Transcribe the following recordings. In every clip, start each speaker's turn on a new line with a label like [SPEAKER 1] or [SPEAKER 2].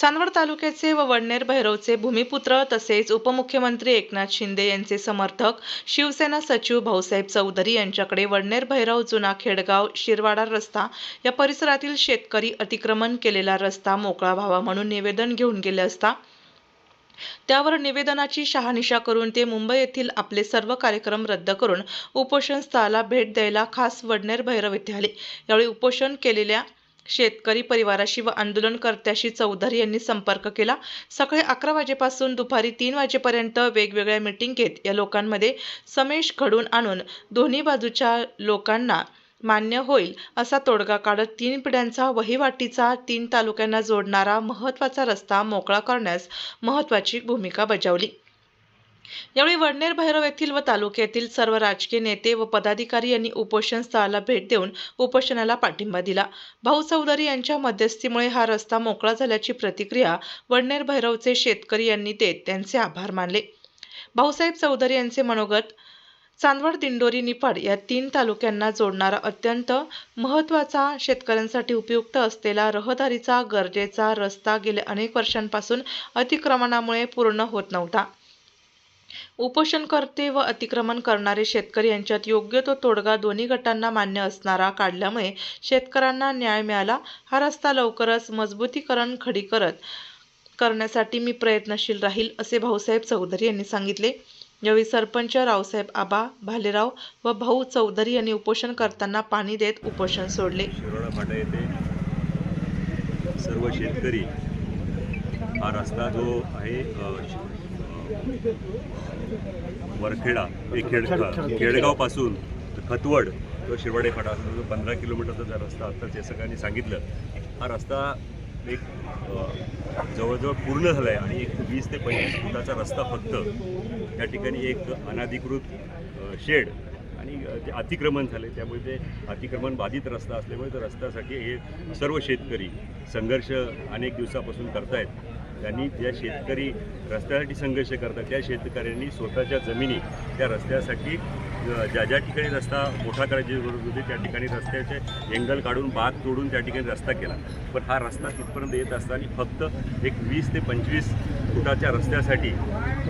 [SPEAKER 1] चांदवड तालुक्याचे व वडनेर भैरवचे भूमिपुत्र तसेच उपमुख्यमंत्री एकनाथ शिंदे यांचे समर्थक शिवसेना सचिव भाऊसाहेब चौधरी यांच्याकडे वडनेर भैरव जुना खेडगाव शिरवाडा रस्ता या परिसरातील शेतकरी अतिक्रमण केलेला रस्ता मोकळा व्हावा म्हणून निवेदन घेऊन गेले असता त्यावर निवेदनाची शहानिशा करून ते मुंबई येथील आपले सर्व कार्यक्रम रद्द करून उपोषण स्थळाला भेट द्यायला खास वडनेर भैरव येथे आले. यावेळी उपोषण केलेल्या शेतकरी परिवाराशी व आंदोलनकर्त्याशी चौधरी यांनी संपर्क केला. सकाळी अकरा वाजेपासून दुपारी तीन वाजेपर्यंत वेगवेगळ्या मिटिंग घेत या लोकांमध्ये समेश घडून आणून दोन्ही बाजूच्या लोकांना मान्य होईल असा तोडगा काढत तीन पिढ्यांचा वहिवाटीचा तीन तालुक्यांना जोडणारा महत्त्वाचा रस्ता मोकळा करण्यास महत्त्वाची भूमिका बजावली. यावेळी वडनेर भैरव येथील व तालुक्यातील सर्व राजकीय नेते व पदाधिकारी यांनी उपोषण स्थळाला भेट देऊन उपोषणाला पाठिंबा दिला. भाऊ चौधरी यांच्या मध्यस्थीमुळे हा रस्ता मोकळा झाल्याची प्रतिक्रिया वडनेर भैरवचे शेतकरी यांनी देत त्यांचे आभार मानले. भाऊसाहेब चौधरी यांचे मनोगत चांदवड दिंडोरी निफाड या तीन तालुक्यांना जोडणारा अत्यंत महत्त्वाचा शेतकऱ्यांसाठी उपयुक्त असलेला रहदारीचा गरजेचा रस्ता गेल्या अनेक वर्षांपासून अतिक्रमणामुळे पूर्ण होत नव्हता. उपोषणकर्ते व अतिक्रमण करणारे शेतकरी यांच्यात योग्य तो तोडगा दोन्ही गटांना मान्य असणारा काढल्यामुळे शेतकऱ्यांना न्याय मिळाला. हा रस्ता लवकरच मजबूतीकरण खडी करत करण्यासाठी मी प्रयत्नशील राहील असे भाऊसाहेब चौधरी यांनी सांगितले. यावेळी सरपंच रावसाहेब आबा भालेराव व भाऊ चौधरी यांनी उपोषण करताना पाणी देत उपोषण सोडले.
[SPEAKER 2] सर्व शेतकरी हा रस्ता जो आहे वरखेडा हे खेड खेडगावपासून खतवड तो शिरवाडे फाटा जो पंधरा किलोमीटरचा जो रस्ता आत्ताच या सगळ्यांनी सांगितलं हा रस्ता एक जवळजवळ पूर्ण झाला आहे आणि एक वीस ते पंचवीस फुटाचा रस्ता फक्त त्या ठिकाणी एक अनाधिकृत शेड आणि ते अतिक्रमण झाले त्यामुळे ते अतिक्रमण बाधित रस्ता असल्यामुळे त्या रस्त्यासाठी हे सर्व शेतकरी संघर्ष अनेक दिवसापासून करतायत. त्यांनी ज्या शेतकरी रस्त्यासाठी संघर्ष करतात त्या शेतकऱ्यांनी स्वतःच्या जमिनी त्या रस्त्यासाठी ज्या ज्या ठिकाणी रस्ता मोठा करायची गरज होती त्या ठिकाणी रस्त्याचे एंगल काढून बाग तोडून त्या ठिकाणी रस्ता केला. पण हा रस्ता तिथपर्यंत येत असताना फक्त एक वीस ते पंचवीस फुटाच्या रस्त्यासाठी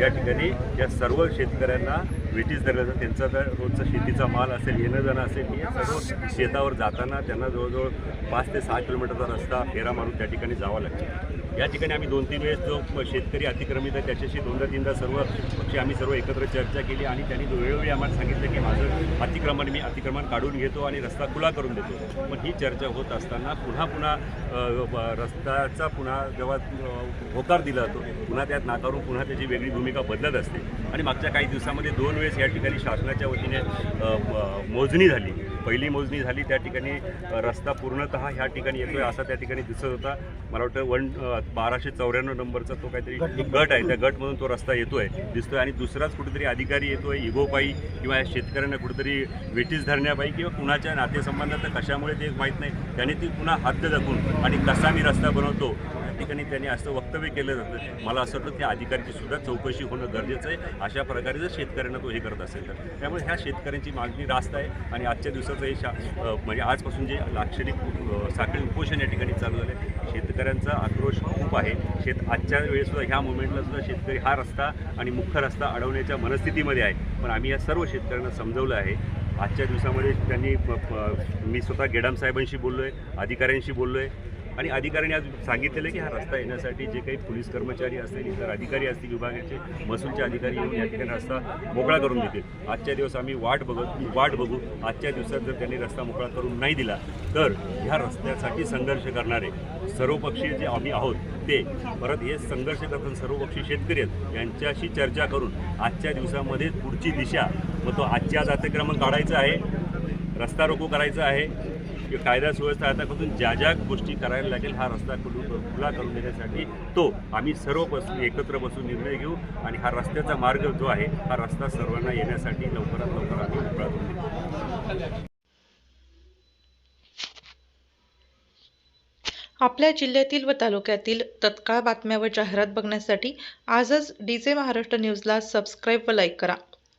[SPEAKER 2] या ठिकाणी या सर्व शेतकऱ्यांना वेटीस धरलं त्यांचा तर रोजचा शेतीचा माल असेल येणं जाणं असेल हे सर्व शेतावर जाताना त्यांना जवळजवळ पाच ते सहा किलोमीटरचा रस्ता फेरा मारून त्या ठिकाणी जावं लागतं. या ठिकाणी आम्ही दोन तीन वेळेस जो शेतकरी अतिक्रमित आहे त्याच्याशी दोनदा तीनदा सर्व पक्षी आम्ही सर्व एकत्र चर्चा केली आणि त्यांनी वेळोवेळी आम्हाला सांगितलं की माझं अतिक्रमण मी अतिक्रमण काढून घेतो आणि रस्ता खुला करून देतो. पण ही चर्चा होत असताना पुन्हा पुन्हा रस्त्याचा पुन्हा जेव्हा होकार दिला जातो पुन्हा त्यात नाकारून पुन्हा त्याची वेगळी भूमिका बदलत असते. आणि मागच्या काही दिवसामध्ये दोन वेळेस या ठिकाणी शासनाच्या वतीने मोजणी झाली. पहिली मोजणी झाली त्या ठिकाणी रस्ता पूर्णतः ह्या ठिकाणी येतोय असा त्या ठिकाणी दिसत होता. मला वाटतं वन बाराशे चौऱ्याण्णव नंबरचा तो काहीतरी गट आहे. त्या गटमधून तो रस्ता येतोय दिसतोय आणि दुसराच कुठेतरी अधिकारी येतोय इगोपायी किंवा या शेतकऱ्यांना कुठेतरी वेटीस धरण्यापायी किंवा कुणाच्या नातेसंबंधात कशामुळे ते माहीत नाही. त्याने ती पुन्हा हद्द दाखवून आणि कसा मी रस्ता बनवतो. ठिकाणी त्यांनी असं वक्तव्य केलं जातं. मला असं वाटतं त्या अधिकाऱ्यांची सुद्धा चौकशी होणं गरजेचं आहे. अशा प्रकारे जर शेतकऱ्यांना तो हे करत असेल तर. त्यामुळे ह्या शेतकऱ्यांची मागणी रास्त आहे आणि आजच्या दिवसाचं हे शा म्हणजे आजपासून जे लाक्षणिक साखळी उपोषण या ठिकाणी चालू झालं आहे. शेतकऱ्यांचा आक्रोश खूप आहे. शेत आजच्या वेळेसुद्धा ह्या मुवमेंटला सुद्धा शेतकरी हा रस्ता आणि मुख्य रस्ता अडवण्याच्या मनस्थितीमध्ये आहे. पण आम्ही या सर्व शेतकऱ्यांना समजवलं आहे. आजच्या दिवसामध्ये त्यांनी मी स्वतः गेडाम साहेबांशी बोललो आहे अधिकाऱ्यांशी बोललो आहे आणि अधिकाऱ्यांनी आज सांगितलेलं की हा रस्ता येण्यासाठी जे काही पोलीस कर्मचारी असतील इतर अधिकारी असतील विभागाचे महसूलचे अधिकारी येऊन या ठिकाणी रस्ता मोकळा करून देतील. आजच्या दिवस आम्ही वाट बघत वाट बघू. आजच्या दिवसात जर त्यांनी रस्ता मोकळा करून नाही दिला तर ह्या रस्त्यासाठी संघर्ष करणारे सर्वपक्षीय जे आम्ही आहोत ते परत हे संघर्ष करताना सर्वपक्षीय शेतकरी आहेत यांच्याशी चर्चा करून आजच्या दिवसामध्ये पुढची दिशा मग तो आजच्या आज अतिक्रमण काढायचं आहे रस्ता रोको करायचा आहे कायदा सुव्यवस्था आतापासून ज्या ज्या गोष्टी करायला लागेल हा रस्ता खुलू खुला करून देण्यासाठी तो आम्ही सर्व बसून एकत्र बसून निर्णय घेऊ आणि हा रस्त्याचा मार्ग जो आहे हा रस्ता सर्वांना येण्यासाठी लवकरात लवकर आम्ही मोकळा करून देऊ
[SPEAKER 1] आपल्या जिल्ह्यातील व तालुक्यातील तत्काळ बातम्या व जाहिरात बघण्यासाठी आजच डी जे महाराष्ट्र न्यूजला सबस्क्राईब व लाईक करा.